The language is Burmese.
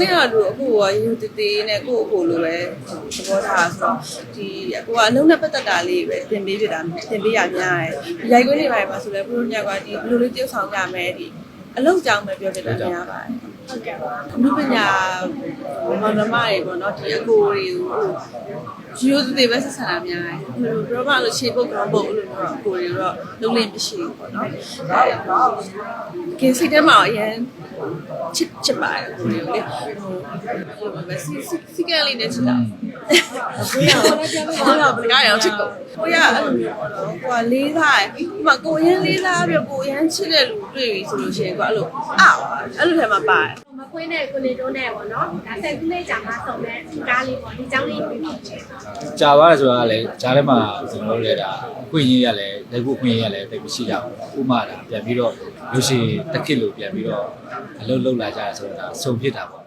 နဲ့ကတော့အခုကယူတည်တည်နဲ့ကိုယ့်အကိုလိုပဲသဘောထားဆိုတော့ဒီအကိုကအလုံးနဲ့ပတ်သက်တာလေးပဲသင်ပေးပြတာသင်ပေးရများတယ်ဒီရိုက်ခွင်းနေပါမှာဆိုလဲဘလို့ညကဒီဘလို့လေးတယောက်ဆောင်ကြမယ်ဒီအလုံးကြောင်းပဲပြောပြတာများပါတယ်ဟုတ်ကဲ့ပါအမှုပညာ မောင်နှမတွေပေါ့နော်ဒီအကိုတွေကိုယူတည်ပဲဆက်ဆံတာများတယ်ဘယ်လိုပြောမှလို့ရှေ့ပုတ်ကောင်ပုတ်လို့တော့အကိုတွေတော့လုံးလင်းမရှိဘူးပေါ့နော်ကင်းစိတ်ထဲမှာအရင်ချစ်ချစ်ပါတယ်ကိုတွေလေဟိုဘယ်စီစီစီကလေးနဲ့ချစ်တာ ကိုရအောင်လည်းပြောပြပါ ဟုတ်တော့ဘယ်ကောင်ချစ်ကိုကိုရအဲ့လိုမျိုးပေါ့နော်ကိုကလေးစားတယ်ဒီမှာကိုရင်းလေးစားပြီးကိုရင်းချစ်တဲ့လူတွေ့ပြီဆိုလို့ရှိရင်ကိုအဲ့လိုအာအဲ့လိုထဲမှာပါတယ် မခွင်းနဲ့ကိုနေတုံးနဲ့ပေါ့နော်ဒါဆက်ခုလေးကြာမှဆုံးမဲ့ဒီကားလေးပေါ့ဒီเจ้าလေးပြပြချင် ကြာပါဆိုတာကလည်းဂျားထဲမှာကျွန်တော်တို့လည်းဒါအခွင့်အရေးရလဲလက်ခုအခွင့်အရေးရလဲတိတ်မရှိကြဘူးဥမာဒါပြန်ပြီးတော့လူရှိတက်ခစ်လို့ပြန်ပြီးတော့အလုပ်လုပ်လာကြရဆိုတာဒါစုံဖြစ်တာပေါ့